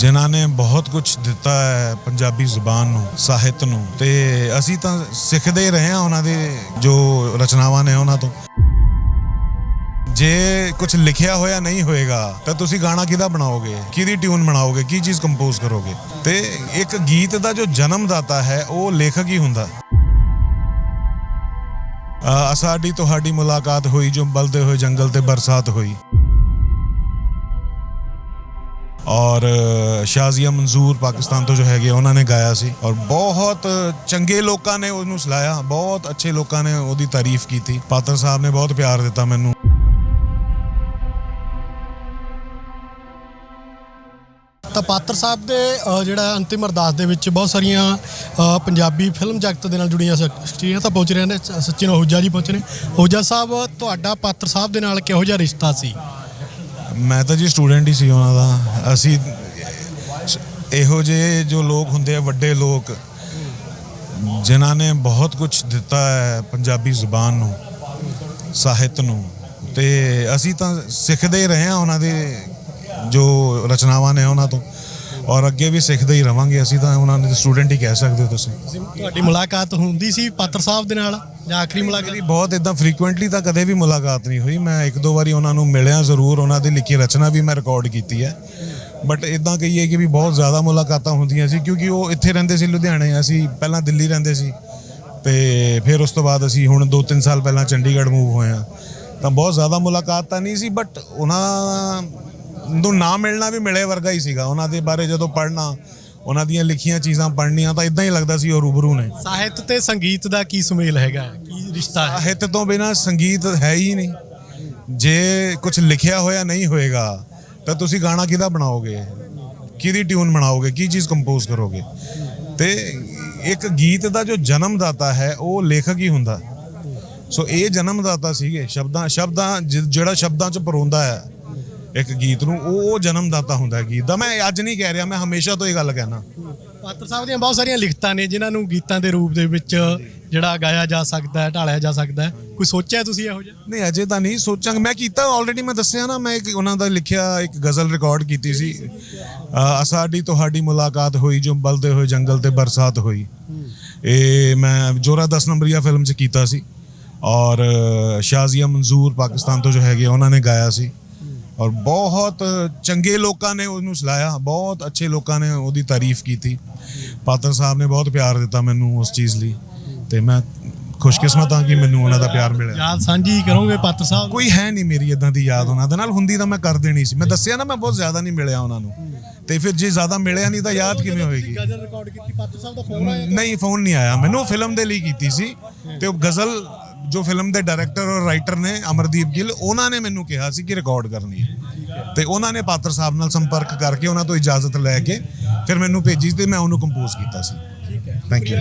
ਜਿਨ੍ਹਾਂ ਨੇ ਬਹੁਤ ਕੁਝ ਦਿੱਤਾ ਹੈ ਪੰਜਾਬੀ ਜ਼ੁਬਾਨ ਨੂੰ, ਸਾਹਿਤ ਨੂੰ, ਤੇ ਅਸੀਂ ਤਾਂ ਸਿੱਖਦੇ ਹੀ ਰਹੇ ਹਾਂ ਉਹਨਾਂ ਦੇ ਜੋ ਰਚਨਾਵਾਂ ਨੇ ਉਹਨਾਂ ਤੋਂ। ਜੇ ਕੁਝ ਲਿਖਿਆ ਹੋਇਆ ਨਹੀਂ ਹੋਏਗਾ, ਤਾਂ ਤੁਸੀਂ ਗਾਣਾ ਕਿਹਦਾ ਬਣਾਓਗੇ? ਕਿਹਦੀ ਟਿਊਨ ਬਣਾਓਗੇ? ਕੀ ਚੀਜ਼ ਕੰਪੋਜ਼ ਕਰੋਗੇ? ਤੇ ਇੱਕ ਗੀਤ ਦਾ ਜੋ ਜਨਮਦਾਤਾ ਹੈ, ਉਹ ਲੇਖਕ ਹੀ ਹੁੰਦਾ। ਸਾਡੀ ਤੁਹਾਡੀ ਮੁਲਾਕਾਤ ਹੋਈ, ਜੋ ਬਲਦੇ ਹੋਏ ਜੰਗਲ ਤੇ ਬਰਸਾਤ ਹੋਈ। ਔਰ ਸ਼ਾਜ਼ੀਆ ਮਨਜ਼ੂਰ ਪਾਕਿਸਤਾਨ ਤੋਂ ਜੋ ਹੈਗੇ ਉਹਨਾਂ ਨੇ ਗਾਇਆ ਸੀ ਔਰ ਬਹੁਤ ਚੰਗੇ ਲੋਕਾਂ ਨੇ ਉਹਨੂੰ ਸਲਾਇਆ, ਬਹੁਤ ਅੱਛੇ ਲੋਕਾਂ ਨੇ ਉਹਦੀ ਤਾਰੀਫ ਕੀਤੀ। ਪਾਤਰ ਸਾਹਿਬ ਨੇ ਬਹੁਤ ਪਿਆਰ ਦਿੱਤਾ ਮੈਨੂੰ। ਤਾਂ ਪਾਤਰ ਸਾਹਿਬ ਦੇ ਜਿਹੜਾ ਅੰਤਿਮ ਅਰਦਾਸ ਦੇ ਵਿੱਚ ਬਹੁਤ ਸਾਰੀਆਂ ਪੰਜਾਬੀ ਫਿਲਮ ਜਗਤ ਦੇ ਨਾਲ ਜੁੜੀਆਂ ਸ਼ਖਸੀਅਤਾਂ ਤਾਂ ਪਹੁੰਚ ਰਹੀਆਂ ਨੇ ਸਚਿਨ ਅਹੂਜਾ ਜੀ ਪਹੁੰਚੇ ਨੇ। ਅਹੂਜਾ ਸਾਹਿਬ, ਤੁਹਾਡਾ ਪਾਤਰ ਸਾਹਿਬ ਦੇ ਨਾਲ ਕਿਹੋ ਜਿਹਾ ਰਿਸ਼ਤਾ ਸੀ? ਮੈਂ ਤਾਂ ਜੀ ਸਟੂਡੈਂਟ ਹੀ ਸੀ ਉਹਨਾਂ ਦਾ। ਅਸੀਂ ਇਹੋ ਜਿਹੇ ਜੋ ਲੋਕ ਹੁੰਦੇ ਆ, ਵੱਡੇ ਲੋਕ, ਜਿਨ੍ਹਾਂ ਨੇ ਬਹੁਤ ਕੁਝ ਦਿੱਤਾ ਹੈ ਪੰਜਾਬੀ ਜ਼ੁਬਾਨ ਨੂੰ, ਸਾਹਿਤ ਨੂੰ। ਤੇ ਅਸੀਂ ਤਾਂ ਸਿੱਖਦੇ ਹੀ ਰਹੇ ਹਾਂ ਉਹਨਾਂ ਦੇ ਜੋ ਰਚਨਾਵਾਂ ਨੇ ਉਹਨਾਂ ਤੋਂ। ਔਰ ਅੱਗੇ ਵੀ ਸਿੱਖਦੇ ਹੀ ਰਵਾਂਗੇ ਅਸੀਂ ਤਾਂ ਉਹਨਾਂ ਦੇ ਸਟੂਡੈਂਟ ਹੀ ਕਹਿ ਸਕਦੇ ਹੋ ਤੁਸੀਂ। ਤੁਹਾਡੀ ਮੁਲਾਕਾਤ ਹੁੰਦੀ ਸੀ ਪਾਤਰ ਸਾਹਿਬ ਦੇ ਨਾਲ ਜਾਂ ਆਖਰੀ ਮੁਲਾਕਾਤ? ਮੇਰੀ ਬਹੁਤ ਇਦਾਂ ਫ੍ਰੀਕੁਐਂਟਲੀ ਤਾਂ ਕਦੇ ਵੀ ਮੁਲਾਕਾਤ ਨਹੀਂ ਹੋਈ। ਮੈਂ ਇੱਕ ਦੋ ਵਾਰੀ ਉਹਨਾਂ ਨੂੰ ਮਿਲਿਆ ਜ਼ਰੂਰ ਉਹਨਾਂ ਦੀ ਲਿਖੀ ਰਚਨਾ ਵੀ ਮੈਂ ਰਿਕਾਰਡ ਕੀਤੀ ਹੈ। ਬਟ ਇਦਾਂ ਕਹੀਏ ਕਿ ਵੀ ਬਹੁਤ ਜ਼ਿਆਦਾ ਮੁਲਾਕਾਤਾਂ ਹੁੰਦੀਆਂ ਸੀ ਕਿਉਂਕਿ ਉਹ ਇੱਥੇ ਰਹਿੰਦੇ ਸੀ ਲੁਧਿਆਣੇ ਅਸੀਂ ਪਹਿਲਾਂ ਦਿੱਲੀ ਰਹਿੰਦੇ ਸੀ। ਤੇ ਫਿਰ ਉਸ ਤੋਂ ਬਾਅਦ ਅਸੀਂ ਹੁਣ 2-3 ਸਾਲ ਪਹਿਲਾਂ ਚੰਡੀਗੜ੍ਹ ਮੂਵ ਹੋਏ ਆ ਤਾਂ ਬਹੁਤ ਜ਼ਿਆਦਾ ਮੁਲਾਕਾਤ ਤਾਂ ਨਹੀਂ ਸੀ ਬਟ ਉਹਨਾਂ ਨੂੰ ਨਾ ਮਿਲਣਾ ਵੀ ਮਿਲੇ ਵਰਗਾ ਹੀ ਸੀਗਾ। ਉਹਨਾਂ ਦੇ ਬਾਰੇ ਜਦੋਂ ਪੜ੍ਹਨਾ ਉਹਨਾਂ ਦੀਆਂ ਲਿਖੀਆਂ ਚੀਜ਼ਾਂ ਪੜ੍ਹਨੀਆਂ ਤਾਂ ਇਦਾਂ ਹੀ ਲੱਗਦਾ ਸੀ ਉਹ ਰੂਬਰੂ ਨੇ। ਸਾਹਿਤ ਤੇ ਸੰਗੀਤ ਦਾ ਕੀ ਸੁਮੇਲ ਹੈਗਾ? ਕੀ ਰਿਸ਼ਤਾ ਹੈ? ਸਾਹਿਤ ਤੋਂ ਬਿਨਾ ਸੰਗੀਤ ਹੈ ਹੀ ਨਹੀਂ। ਜੇ ਕੁਝ ਲਿਖਿਆ ਹੋਇਆ ਨਹੀਂ ਹੋਏਗਾ ਤਾਂ ਤੁਸੀਂ ਗਾਣਾ ਕਿਹਦਾ ਬਣਾਓਗੇ? ਕਿਹਦੀ ਟਿਊਨ ਬਣਾਓਗੇ? ਕੀ ਚੀਜ਼ ਕੰਪੋਜ਼ ਕਰੋਗੇ? ਤੇ ਇੱਕ ਗੀਤ ਦਾ ਜੋ ਜਨਮਦਾਤਾ ਹੈ ਉਹ ਲੇਖਕ ਹੀ ਹੁੰਦਾ। ਸੋ ਇਹ ਜਨਮਦਾਤਾ ਸੀਗੇ। ਸ਼ਬਦਾਂ ਸ਼ਬਦਾਂ ਜਿਹੜਾ ਸ਼ਬਦਾਂ ਚ ਪਰੋਂਦਾ ਹੈ ਇੱਕ ਗੀਤ ਨੂੰ ਉਹ ਉਹ ਜਨਮਦਾਤਾ ਹੁੰਦਾ ਗੀਤ ਦਾ। ਮੈਂ ਅੱਜ ਨਹੀਂ ਕਹਿ ਰਿਹਾ ਮੈਂ ਹਮੇਸ਼ਾ ਤੋਂ ਇਹ ਗੱਲ ਕਹਿਣਾ। ਪਾਤਰ ਸਾਹਿਬ ਦੀਆਂ ਬਹੁਤ ਸਾਰੀਆਂ ਲਿਖਤਾਂ ਨੇ ਜਿਨ੍ਹਾਂ ਨੂੰ ਗੀਤਾਂ ਦੇ ਰੂਪ ਦੇ ਵਿੱਚ ਜਿਹੜਾ ਗਾਇਆ ਜਾ ਸਕਦਾ ਹੈ ਢਾਲਿਆ ਜਾ ਸਕਦਾ ਹੈ। ਕੋਈ ਸੋਚਿਆ ਤੁਸੀਂ ਇਹੋ ਜਿਹਾ? ਨਹੀਂ ਅਜੇ ਤਾਂ ਨਹੀਂ ਸੋਚਾਂਗੇ। ਮੈਂ ਕੀਤਾ ਆਲਰੇਡੀ ਮੈਂ ਦੱਸਿਆ ਨਾ ਮੈਂ ਇੱਕ ਉਹਨਾਂ ਦਾ ਲਿਖਿਆ ਇੱਕ ਗਜ਼ਲ ਰਿਕਾਰਡ ਕੀਤੀ ਸੀ। ਸਾਡੀ ਤੁਹਾਡੀ ਮੁਲਾਕਾਤ ਹੋਈ ਜੋ ਬਲਦੇ ਹੋਏ ਜੰਗਲ ਤੇ ਬਰਸਾਤ ਹੋਈ। ਇਹ ਮੈਂ ਜੋਰਾ 10 ਨੰਬਰੀਆ ਫਿਲਮ 'ਚ ਕੀਤਾ ਸੀ। ਔਰ ਸ਼ਾਜ਼ੀਆ ਮਨਜ਼ੂਰ ਪਾਕਿਸਤਾਨ ਤੋਂ ਜੋ ਹੈਗੇ ਉਹਨਾਂ ਨੇ ਗਾਇਆ ਸੀ। ਔਰ ਬਹੁਤ ਚੰਗੇ ਲੋਕਾਂ ਨੇ ਉਹਨੂੰ ਸਲਾਇਆ ਬਹੁਤ ਅੱਛੇ ਲੋਕਾਂ ਨੇ ਉਹਦੀ ਤਾਰੀਫ ਕੀਤੀ। ਪਾਤਰ ਸਾਹਿਬ ਨੇ ਬਹੁਤ ਪਿਆਰ ਦਿੱਤਾ ਮੈਨੂੰ ਉਸ ਚੀਜ਼ ਲਈ ਤੇ ਮੈਂ ਖੁਸ਼ਕਿਸਮਤ ਹਾਂ ਕਿ ਮੈਨੂੰ ਉਹਨਾਂ ਦਾ ਪਿਆਰ ਮਿਲਿਆ। ਯਾਦ ਸਾਂਝੀ ਕਰੋਗੇ ਪਾਤਰ ਸਾਹਿਬ? ਕੋਈ ਹੈ ਨਹੀਂ ਮੇਰੀ ਇਦਾਂ ਦੀ ਯਾਦ ਉਹਨਾਂ ਦੇ ਨਾਲ ਹੁੰਦੀ ਤਾਂ ਮੈਂ ਕਰ ਦੇਣੀ ਸੀ। ਮੈਂ ਦੱਸਿਆ ਨਾ ਮੈਂ ਬਹੁਤ ਜ਼ਿਆਦਾ ਨਹੀਂ ਮਿਲਿਆ ਉਹਨਾਂ ਨੂੰ। ਤੇ ਫਿਰ ਜੇ ਜ਼ਿਆਦਾ ਮਿਲਿਆ ਨਹੀਂ ਤਾਂ ਯਾਦ ਕਿਵੇਂ ਹੋਏਗੀ? ਗਜ਼ਲ ਰਿਕਾਰਡ ਕੀਤੀ ਪਾਤਰ ਸਾਹਿਬ ਦਾ ਫੋਨ ਆਇਆ? ਨਹੀਂ ਫੋਨ ਨਹੀਂ ਆਇਆ। ਮੈਨੂੰ ਫਿਲਮ ਦੇ ਲਈ ਕੀਤੀ ਸੀ ਤੇ ਉਹ ਗਜ਼ਲ ਜੋ ਫਿਲਮ ਦੇ ਡਾਇਰੈਕਟਰ ਔਰ ਰਾਈਟਰ ਨੇ ਅਮਰਦੀਪ ਗਿੱਲ, ਉਹਨਾਂ ਨੇ ਮੈਨੂੰ ਕਿਹਾ ਸੀ ਕਿ ਰਿਕਾਰਡ ਕਰਨੀ ਹੈ। ਤੇ ਉਹਨਾਂ ਨੇ ਪਾਤਰ ਸਾਹਿਬ ਨਾਲ ਸੰਪਰਕ ਕਰਕੇ ਉਹਨਾਂ ਤੋਂ ਇਜਾਜ਼ਤ ਲੈ ਕੇ ਫਿਰ ਮੈਨੂੰ ਭੇਜੀ ਤੇ ਮੈਂ ਉਹਨੂੰ ਕੰਪੋਜ਼ ਕੀਤਾ ਸੀ। ਠੀਕ ਹੈ ਥੈਂਕ ਯੂ